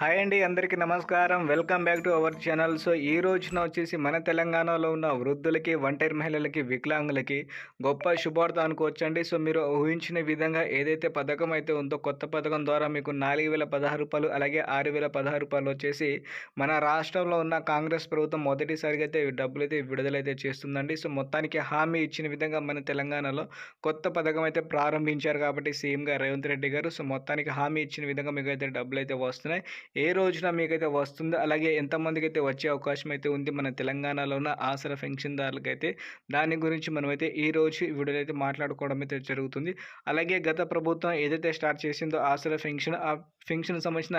Hi అండి అందరికీ నమస్కారం. Welcome back to our channel. So ఈ రోజున వచ్చేసి మన తెలంగాణలో ఉన్న వృద్ధులకి ఒంటరి మహిళలకి వికలాంగులకి గొప్ప శుభార్త అనుకోవచ్చండి సో మీరు ఊహించిన విధంగా ఏదైతే పథకం అయితే ఉందో కొత్త పథకం ద్వారా మీకు నాలుగు వేల పదహారు రూపాయలు అలాగే ఆరు వేల పదహారు రూపాయలు వచ్చేసి మన రాష్ట్రంలో ఉన్న కాంగ్రెస్ ప్రభుత్వం మొదటిసారిగా అయితే డబ్బులు అయితే విడుదలైతే చేస్తుందండి. సో మొత్తానికి హామీ ఇచ్చిన విధంగా మన తెలంగాణలో కొత్త పథకం అయితే ప్రారంభించారు కాబట్టి సీఎంగా రేవంత్ రెడ్డి గారు. సో మొత్తానికి హామీ ఇచ్చిన విధంగా మీకు అయితే డబ్బులు అయితే వస్తున్నాయి. ఏ రోజున మీకైతే వస్తుందో అలాగే ఎంతమందికి అయితే వచ్చే అవకాశం అయితే ఉంది మన తెలంగాణలో ఉన్న ఆసరా పెన్షన్దారులకి అయితే దాని గురించి మనమైతే ఈ రోజు ఈ వీడియోలో అయితే మాట్లాడుకోవడం అయితే జరుగుతుంది. అలాగే గత ప్రభుత్వం ఏదైతే స్టార్ట్ చేసిందో ఆసర పెన్షన్ ఆ పెన్షన్ సంబంధించిన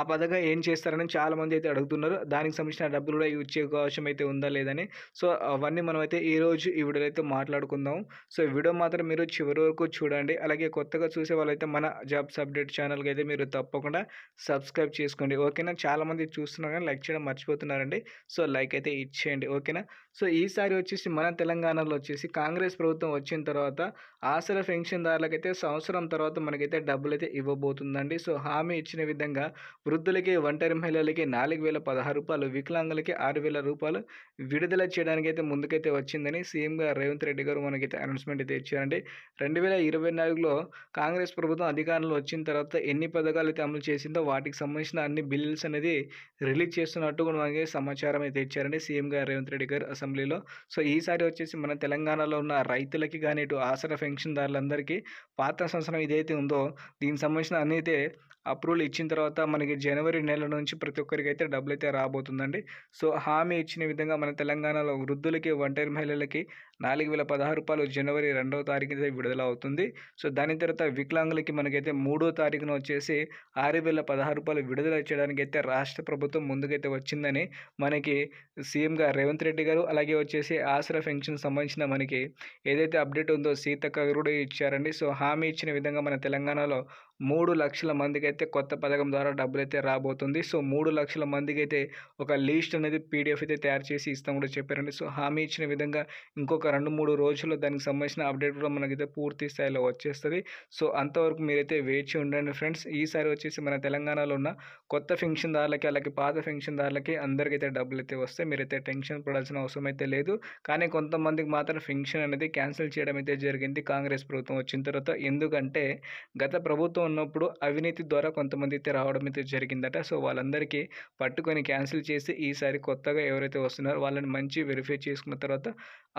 ఆ పథకం ఏం చేస్తారని చాలామంది అయితే అడుగుతున్నారు. దానికి సంబంధించిన డబ్బులు కూడా ఇచ్చే అవకాశం అయితే ఉందా లేదని. సో అవన్నీ మనం అయితే ఈ రోజు ఈ వీడియోలో అయితే మాట్లాడుకుందాం. సో ఈ వీడియో మాత్రం మీరు చివరి వరకు చూడండి. అలాగే కొత్తగా చూసే వాళ్ళైతే మన జాబ్స్ అప్డేట్ ఛానల్కి అయితే మీరు తప్పకుండా సబ్స్క్రైబ్ చేసుకోండి. ఓకేనా? చాలామంది చూస్తున్నారు కానీ లైక్ చేయడం మర్చిపోతున్నారండి. సో లైక్ అయితే ఇచ్చేయండి. ఓకేనా? సో ఈసారి వచ్చేసి మన తెలంగాణలో వచ్చేసి కాంగ్రెస్ ప్రభుత్వం వచ్చిన తర్వాత ఆసరా పెన్షన్దారులకైతే సంవత్సరం తర్వాత మనకైతే డబ్బులు అయితే ఇవ్వబోతుందండి. సో హామీ ఇచ్చిన విధంగా వృద్ధులకి ఒంటరి మహిళలకి నాలుగు వేల పదహారు రూపాయలు వికలాంగులకి ఆరు వేల రూపాయలు విడుదల చేయడానికి అయితే ముందుకైతే వచ్చిందని సీఎంగా రేవంత్ రెడ్డి గారు మనకైతే అనౌన్స్మెంట్ అయితే ఇచ్చారండి. రెండు వేల ఇరవై నాలుగులో కాంగ్రెస్ ప్రభుత్వం అధికారంలో వచ్చిన తర్వాత ఎన్ని పథకాలు అయితే అమలు చేసిందో వాటికి సంబంధించిన అన్ని బిల్స్ అనేది రిలీజ్ చేస్తున్నట్టు కూడా మనకి సమాచారం అయితే ఇచ్చారండి సీఎంగా రేవంత్ రెడ్డి గారు అసెంబ్లీలో. సో ఈసారి వచ్చేసి మన తెలంగాణలో ఉన్న రైతులకి కానీ ఇటు ఆసరా పెన్షన్దారులందరికీ పాత సంవత్సరం ఇదైతే ఉందో దీనికి సంబంధించిన అన్నీ అయితే అప్రూవల్ ఇచ్చిన తర్వాత మనకి జనవరి నెల నుంచి ప్రతి ఒక్కరికి అయితే డబ్బులు అయితే రాబోతుందండి. సో హామీ ఇచ్చిన విధంగా మన తెలంగాణలో వృద్ధులకి ఒంటరి మహిళలకి నాలుగు వేల పదహారు రూపాయలు జనవరి రెండవ తారీఖున విడుదల అవుతుంది. సో దాని తర్వాత వికలాంగులకి మనకైతే మూడో తారీఖున వచ్చేసి ఆరు వేల పదహారు రూపాయలు విడుదల చేయడానికి అయితే రాష్ట్ర ప్రభుత్వం ముందుకైతే వచ్చిందని మనకి సీఎంగా రేవంత్ రెడ్డి గారు అలాగే వచ్చేసి ఆసరా పెన్షన్ సంబంధించిన మనకి ఏదైతే అప్డేట్ ఉందో సీతక్క గారు కూడా ఇచ్చారండి. సో హామీ ఇచ్చిన విధంగా మన తెలంగాణలో మూడు లక్షల మందికి అయితే కొత్త పథకం ద్వారా డబ్బులు అయితే రాబోతుంది. సో మూడు లక్షల మందికి అయితే ఒక లీస్ట్ అనేది పీడిఎఫ్ అయితే తయారు చేసి ఇస్తాం కూడా చెప్పారండి. సో హామీ ఇచ్చిన విధంగా ఇంకొక రెండు మూడు రోజుల్లో దానికి సంబంధించిన అప్డేట్ కూడా మనకైతే పూర్తి స్థాయిలో వచ్చేస్తుంది. సో అంతవరకు మీరైతే వేచి ఉండండి ఫ్రెండ్స్. ఈసారి వచ్చేసి మన తెలంగాణలో ఉన్న కొత్త పెన్షన్దారులకి అలాగే పాత పెన్షన్దారులకి అందరికైతే డబ్బులు అయితే వస్తాయి. మీరైతే టెన్షన్ పడాల్సిన అవసరం అయితే లేదు. కానీ కొంతమందికి మాత్రం పెన్షన్ అనేది క్యాన్సిల్ చేయడం అయితే జరిగింది కాంగ్రెస్ ప్రభుత్వం వచ్చిన తర్వాత. ఎందుకంటే గత ప్రభుత్వం ఉన్నప్పుడు అవినీతి ద్వారా కొంతమంది అయితే రావడం అయితే జరిగిందట. సో వాళ్ళందరికీ పట్టుకొని క్యాన్సిల్ చేసి ఈసారి కొత్తగా ఎవరైతే వస్తున్నారో వాళ్ళని మంచి వెరిఫై చేసుకున్న తర్వాత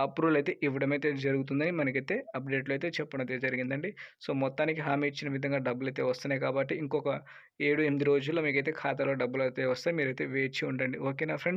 అప్రూవల్ అయితే ఇవ్వడం అయితే జరుగుతుందని మనకైతే అప్డేట్లో అయితే చెప్పడం అయితే జరిగిందండి. సో మొత్తానికి హామీ ఇచ్చిన విధంగా డబ్బులు అయితే వస్తున్నాయి కాబట్టి ఇంకొక ఏడు ఎనిమిది రోజుల్లో మీకైతే ఖాతాలో డబ్బులు అయితే వస్తాయి. మీరైతే వేచి ఉండండి. ఓకేనా ఫ్రెండ్స్?